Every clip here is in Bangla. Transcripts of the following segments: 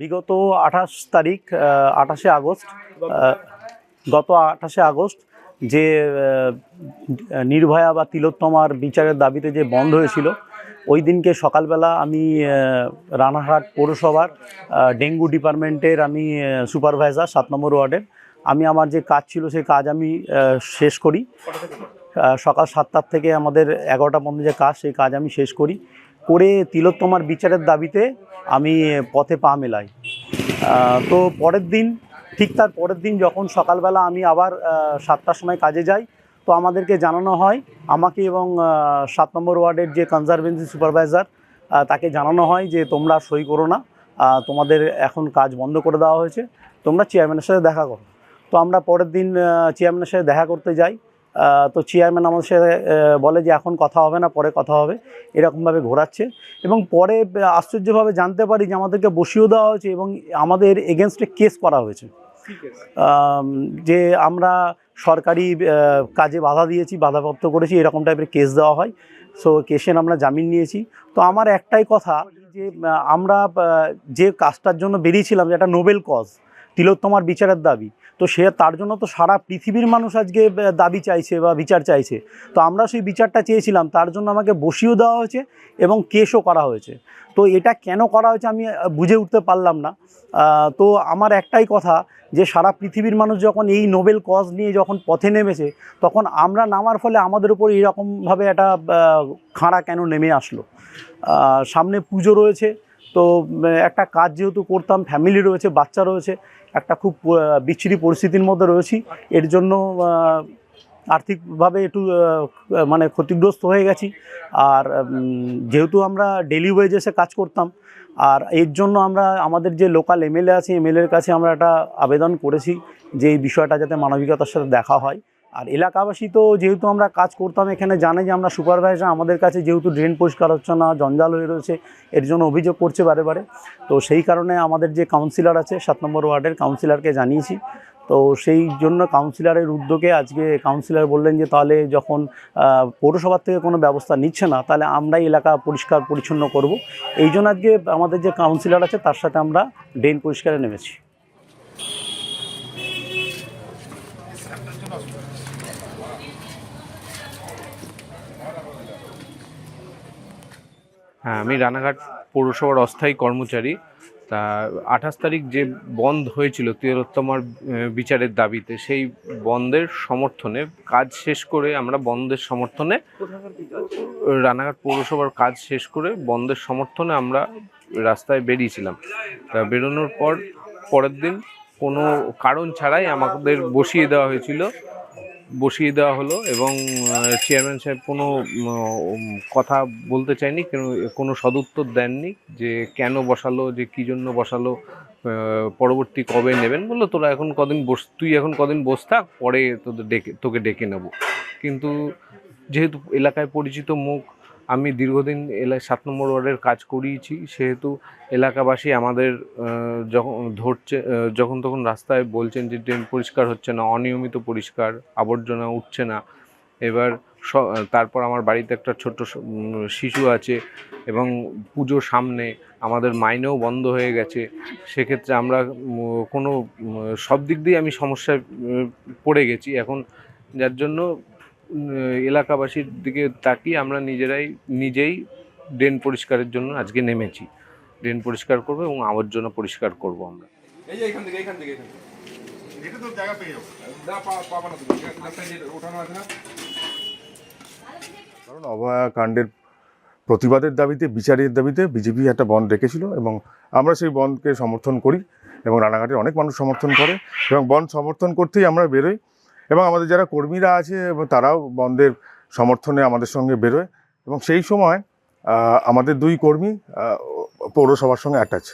বিগত আঠাশ তারিখ আঠাশে আগস্ট গত আঠাশে আগস্ট যে নির্ভয়া বা তিলোত্তমার বিচারের দাবিতে যে বন্ধ হয়েছিল, ওই দিনকে সকালবেলা আমি রানাঘাট পৌরসভার ডেঙ্গু ডিপার্টমেন্টের আমি সুপারভাইজার সাত নম্বর ওয়ার্ডের, আমি আমার যে কাজ ছিল সেই কাজ আমি শেষ করি। সকাল সাতটার থেকে আমাদের এগারোটা পর্যন্ত যে কাজ, সেই কাজ আমি শেষ করি। করে তিলোত্তমার বিচারের দাবিতে আমি পথে পা মেলাই। তো পরের দিন, ঠিক তার পরের দিন যখন সকালবেলা আমি আবার সাতটার সময় কাজে যাই, তো আমাদেরকে জানানো হয়, আমাকে এবং সাত নম্বর ওয়ার্ডের যে কনজারভেন্সি সুপারভাইজার তাকে জানানো হয় যে তোমরা সই করো না তোমাদের এখন কাজ বন্ধ করে দেওয়া হয়েছে, তোমরা চেয়ারম্যানের সাথে দেখা করো। তো আমরা পরের দিন চেয়ারম্যানের সাথে দেখা করতে যাই তো চেয়ারম্যান আমাদের সাথে বলে যে এখন কথা হবে না পরে কথা হবে। এরকমভাবে ঘোরাচ্ছে। এবং পরে আশ্চর্যভাবে জানতে পারি যে আমাদেরকে বসিয়েও দেওয়া হয়েছে এবং আমাদের এগেনস্টে কেস করা হয়েছে। যে আমরা সরকারি কাজে বাধা দিয়েছি বাধাপ্রাপ্ত করেছি এরকম টাইপের কেস দেওয়া হয়। সো কেসের আমরা জামিন নিয়েছি। তো আমার একটাই কথা যে আমরা যে কাজটার জন্য বেরিয়েছিলাম যে একটা নোবেল কজ তিলোত্তমার বিচারের দাবি। তো সে তার জন্য তো সারা পৃথিবীর মানুষ আজকে দাবি চাইছে বা বিচার চাইছে। তো আমরা সেই বিচারটা চেয়েছিলাম, তার জন্য আমাকে বসিয়েও দেওয়া হয়েছে এবং কেসও করা হয়েছে। তো এটা কেন করা হয়েছে আমি বুঝে উঠতে পারলাম না। তো আমার একটাই কথা যে সারা পৃথিবীর মানুষ যখন এই নোবেল কজ নিয়ে যখন পথে নেমেছে, তখন আমরা নামার ফলে আমাদের উপর এরকমভাবে একটা খাঁড়া কেন নেমে আসলো? সামনে পুজো রয়েছে তো একটা কাজ যেহেতু করতাম ফ্যামিলি রয়েছে, বাচ্চা রয়েছে, একটা খুব বিচ্ছিরি পরিস্থিতির মধ্যে রয়েছি, এর জন্য আর্থিকভাবে একটু মানে ক্ষতিগ্রস্ত হয়ে গেছি, আর যেহেতু আমরা ডেলি ওয়েজেসে কাজ করতাম, আর এর জন্য আমরা, আমাদের যে লোকাল এমএলএ আছে এমএলএর কাছে আমরা একটা আবেদন করেছি, যে এই বিষয়টা যাতে মানবিকতার সাথে দেখা হয় আর এলাকাবাসী তো যেহেতু আমরা কাজ করতাম, এখানে জানে যে আমরা সুপারভাইজার আমাদের কাছে যেহেতু ড্রেন পরিষ্কার হচ্ছে না, জঞ্জাল হয়ে রয়েছে, এর জন্য অভিযোগ করছে বারে বারে। তো সেই কারণে আমাদের যে কাউন্সিলর আছে, সাত নম্বর ওয়ার্ডের কাউন্সিলরকে জানিয়েছি। তো সেই জন্য কাউন্সিলরের উদ্যোগে আজকে কাউন্সিলর বললেন যে, তাহলে যখন পৌরসভার থেকে কোনো ব্যবস্থা নিচ্ছে না, তাহলে আমরাই এলাকা পরিষ্কার পরিচ্ছন্ন করব। এই জন্য আজকে আমাদের যে কাউন্সিলর আছে, তার সাথে আমরা ড্রেন পরিষ্কারে নেমেছি। হ্যাঁ আমি রানাঘাট পৌরসভার অস্থায়ী কর্মচারী। তা আঠাশ তারিখ যে বন্ধ হয়েছিল তিলোত্তমার বিচারের দাবিতে, সেই বন্ধের সমর্থনে কাজ শেষ করে আমরা বন্ধের সমর্থনে রানাঘাট পৌরসভার কাজ শেষ করে বন্ধের সমর্থনে আমরা রাস্তায় বেরিয়েছিলাম। তা বেরোনোর পর, পরের দিন কোনো কারণ ছাড়াই আমাদের বসিয়ে দেওয়া হয়েছিল। বসিয়ে দেওয়া হলো এবং চেয়ারম্যান সাহেব কোনো কথা বলতে চায়নি, কেন সদুত্তর দেননি যে কেন বসালো, যে কী জন্য বসালো পরবর্তী কবে নেবেন বলল, তোরা এখন কদিন বস, তুই এখন কদিন বস থাক, পরে তোদের ডেকে, তোকে ডেকে নেব। কিন্তু যেহেতু এলাকায় পরিচিত মুখ আমি দীর্ঘদিন এলাকায় সাত নম্বর ওয়ার্ডের কাজ করিয়েছি। সেহেতু এলাকাবাসী আমাদের যখন ধরছে যখন তখন রাস্তায় বলছেন যে ড্রেন পরিষ্কার হচ্ছে না, অনিয়মিত পরিষ্কার, আবর্জনা উঠছে না। এবার তারপর আমার বাড়িতে একটা ছোট্ট শিশু আছে এবং পুজো সামনে আমাদের মাইনেও বন্ধ হয়ে গেছে। সেক্ষেত্রে আমরা কোনো সব দিক দিয়ে আমি সমস্যায় পড়ে গেছি। এখন যার জন্য এলাকাবাসীর দিকে তাকিয়ে আমরা নিজেরাই নিজেই ড্রেন পরিষ্কারের জন্য আজকে নেমেছি। ড্রেন পরিষ্কার করব এবং আবর্জনা পরিষ্কার করব আমরা। এই যে এখান থেকে এখান থেকে এখান থেকে। এটা তো জায়গা পেয়ে যাব। না পাবা না তুমি ওঠানো আছে না? কারণ অভয়া কাণ্ডের প্রতিবাদের দাবিতে বিচারের দাবিতে বিজেপি একটা বন্ধ রেখেছিল এবং আমরা সেই বন্ধকে সমর্থন করি এবং রানাঘাটের অনেক মানুষ সমর্থন করে এবং বন্ধ সমর্থন করতেই আমরা বেরোই। এবং আমাদের যারা কর্মীরা আছে, এবং তারাও বন্ধের সমর্থনে আমাদের সঙ্গে বেরোয়। এবং সেই সময় আমাদের দুই কর্মী পৌরসভার সঙ্গে অ্যাটাচ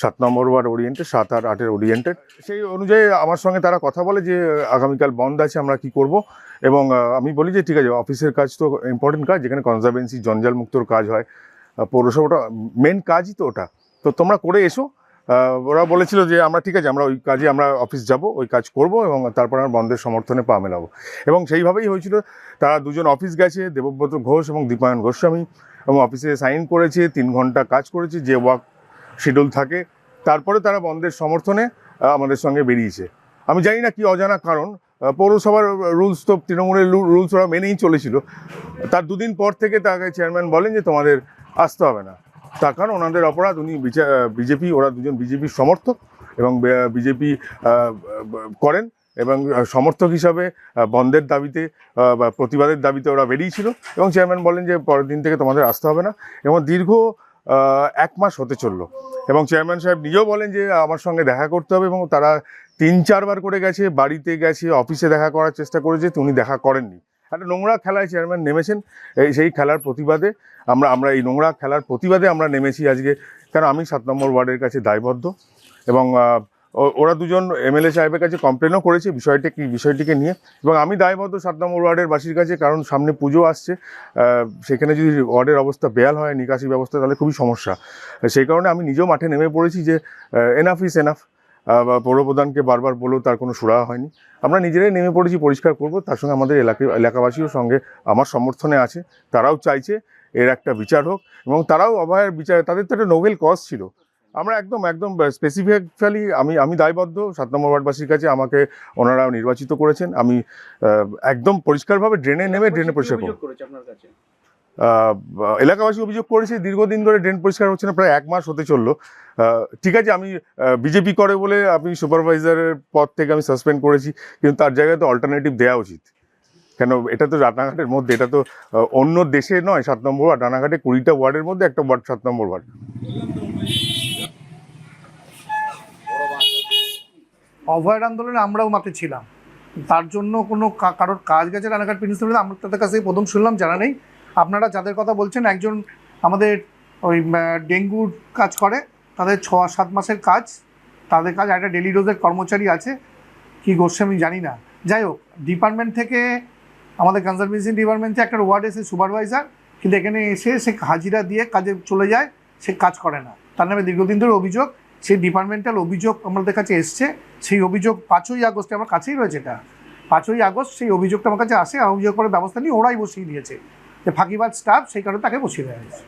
সাত নম্বর ওয়ার্ড ওরিয়েন্টেড সাত আর আটের ওরিয়েন্টেড সেই অনুযায়ী আমার সঙ্গে তারা কথা বলে যে, আগামীকাল বন্ধ আছে, আমরা কি করব? এবং আমি বলি যে, ঠিক আছে, অফিসের কাজ তো ইম্পর্টেন্ট কাজ, যেখানে কনজারভেন্সি জঞ্জাল মুক্তর কাজ হয়। পৌরসভাটা মেন কাজই তো ওটা। তো তোমরা করে এসো ওরা বলেছিল যে আমরা ঠিক আছে, আমরা ওই কাজে আমরা অফিস যাব, ওই কাজ করব এবং তারপর আমরা বন্ধের সমর্থনে পা মেলাবো। এবং সেইভাবেই হয়েছিল, তারা দুজন অফিস গেছে, দেবব্রত ঘোষ এবং দীপায়ন গোস্বামী। এবং অফিসে সাইন করেছে, তিন ঘণ্টা কাজ করেছে, যে ওয়ার্ক শিডিউল থাকে। তারপরে তারা বন্ধের সমর্থনে আমাদের সঙ্গে বেরিয়েছে। আমি জানি না কি অজানা কারণ পৌরসভার রুলস তো তৃণমূলের রুলস ওরা মেনেই চলেছিল। তার দুদিন পর থেকে তাকে চেয়ারম্যান বলেন যে তোমাদের আসতে হবে না। তার কারণ ওনাদের অপরাধ, উনি বিজেপি, ওরা দুজন বিজেপির সমর্থক এবং বিজেপি করেন এবং সমর্থক হিসাবে বন্ধের দাবিতে বা প্রতিবাদের দাবিতে ওরা বেরিয়েছিল এবং চেয়ারম্যান বলেন যে পরের দিন থেকে তোমাদের আসতে হবে না এবং দীর্ঘ এক মাস হতে চলল এবং চেয়ারম্যান সাহেব নিজেও বলেন যে আমার সঙ্গে দেখা করতে হবে এবং তারা তিন চারবার করে গেছে, বাড়িতে গেছে, অফিসে দেখা করার চেষ্টা করেছে, উনি দেখা করেননি। একটা নোংরা খেলায় চেয়ারম্যান নেমেছেন, এই সেই খেলার প্রতিবাদে আমরা আমরা এই নোংরা খেলার প্রতিবাদে আমরা নেমেছি আজকে। কারণ আমি সাত নম্বর ওয়ার্ডের কাছে দায়বদ্ধ এবং ওরা দুজন এমএলএ সাহেবের কাছে কমপ্লেনও করেছে বিষয়টি কি, বিষয়টিকে নিয়ে। এবং আমি দায়বদ্ধ সাত নম্বর ওয়ার্ডের বাসীর কাছে, কারণ সামনে পুজো আসছে সেখানে যদি ওয়ার্ডের অবস্থা বেয়াল হয়, নিকাশি ব্যবস্থা, তাহলে খুবই সমস্যা। সেই কারণে আমি নিজেও মাঠে নেমে পড়েছি যে এনাফ ইস এনাফ পৌরপ্রধানকে বারবার বলেও তার কোনো সুরাহা হয়নি। আমরা নিজেরাই নেমে পড়েছি পরিষ্কার করব। তার সঙ্গে আমাদের এলাকা এলাকাবাসীও সঙ্গে আমার সমর্থনে আছে। তারাও চাইছে এর একটা বিচার হোক এবং তারাও অভয়ের বিচার তাদের তো একটা নোবেল কজ ছিল। আমরা একদম একদম স্পেসিফিক্যালি আমি আমি দায়বদ্ধ। সাত নম্বর ওয়ার্ডবাসীর কাছে আমাকে ওনারা নির্বাচিত করেছেন। আমি একদম পরিষ্কারভাবে ড্রেনে নেমে ড্রেনে পরিষ্কার করব। এলাকাবাসী অভিযোগ করেছে, দীর্ঘদিন ধরে ড্রেন পরিষ্কার হচ্ছে না, প্রায় এক মাস হতে চলল। ঠিক আছে, আমি বিজেপি করে বলে আমি সুপারভাইজারের পদ থেকে আমি সাসপেন্ড করেছি, কিন্তু তার জায়গায় তো অল্টারনেটিভ দেওয়া উচিত। কেন, এটা তো রানাঘাটের মধ্যে, এটা তো অন্য দেশে নয়, সাত নম্বর ওয়ার্ড, রানাঘাটে কুড়িটা ওয়ার্ডের মধ্যে একটা ওয়ার্ড, সাত নম্বর ওয়ার্ড। অভয়ের আন্দোলনে আমরাও মাঠে ছিলাম। তার জন্য কোনো কারোর কাজ গেছে রানাঘাট প্রিন্সিপাল, আমরা তাদের কাছ প্রথম শুনলাম, জানা নেই। আপনারা যাদের কথা বলছেন, একজন আমাদের ওই ডেঙ্গুর কাজ করে, তাদের ছ সাত মাসের কাজ, তাদের কাজ একটা ডেলি ডোজের কর্মচারী আছে, কি করছে আমি জানি না। যাই হোক ডিপার্টমেন্ট থেকে, আমাদের কনজারভেশন ডিপার্টমেন্ট থেকে একটা ওয়ার্ড এসে সুপারভাইজার কিন্তু এখানে এসে সে হাজিরা দিয়ে কাজে চলে যায়, সে কাজ করে না। তার নামে দীর্ঘদিন ধরে অভিযোগ, সেই ডিপার্টমেন্টাল অভিযোগ আমাদের কাছে এসছে, সেই অভিযোগ পাঁচই আগস্টে আমার কাছেই রয়েছে এটা। পাঁচই আগস্ট সেই অভিযোগটা আমার কাছে আসে, অভিযোগ করার ব্যবস্থা নিয়ে ওরাই বসিয়ে দিয়েছে। যে ফাঁকিবাজ স্টাফ সেই কারণে তাকে বসিয়ে দেওয়া হয়েছে।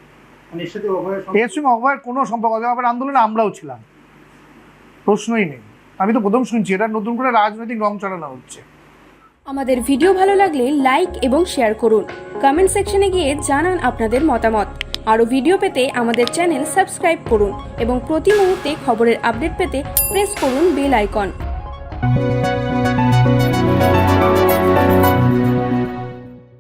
এর সঙ্গে অভয়ের কোনো সম্পর্ক। আবার আন্দোলনে আমরাও ছিলাম। প্রশ্নই নেই। আমি তো প্রথম শুনছি এটা নতুন করে রাজনৈতিক রং চড়ানো হচ্ছে। আমাদের ভিডিও ভালো লাগলে লাইক এবং শেয়ার করুন। কমেন্ট সেকশনে গিয়ে জানান আপনাদের মতামত। আরও ভিডিও পেতে আমাদের চ্যানেল সাবস্ক্রাইব করুন এবং প্রতি মুহূর্তে খবরের আপডেট পেতে প্রেস করুন বেল আইকন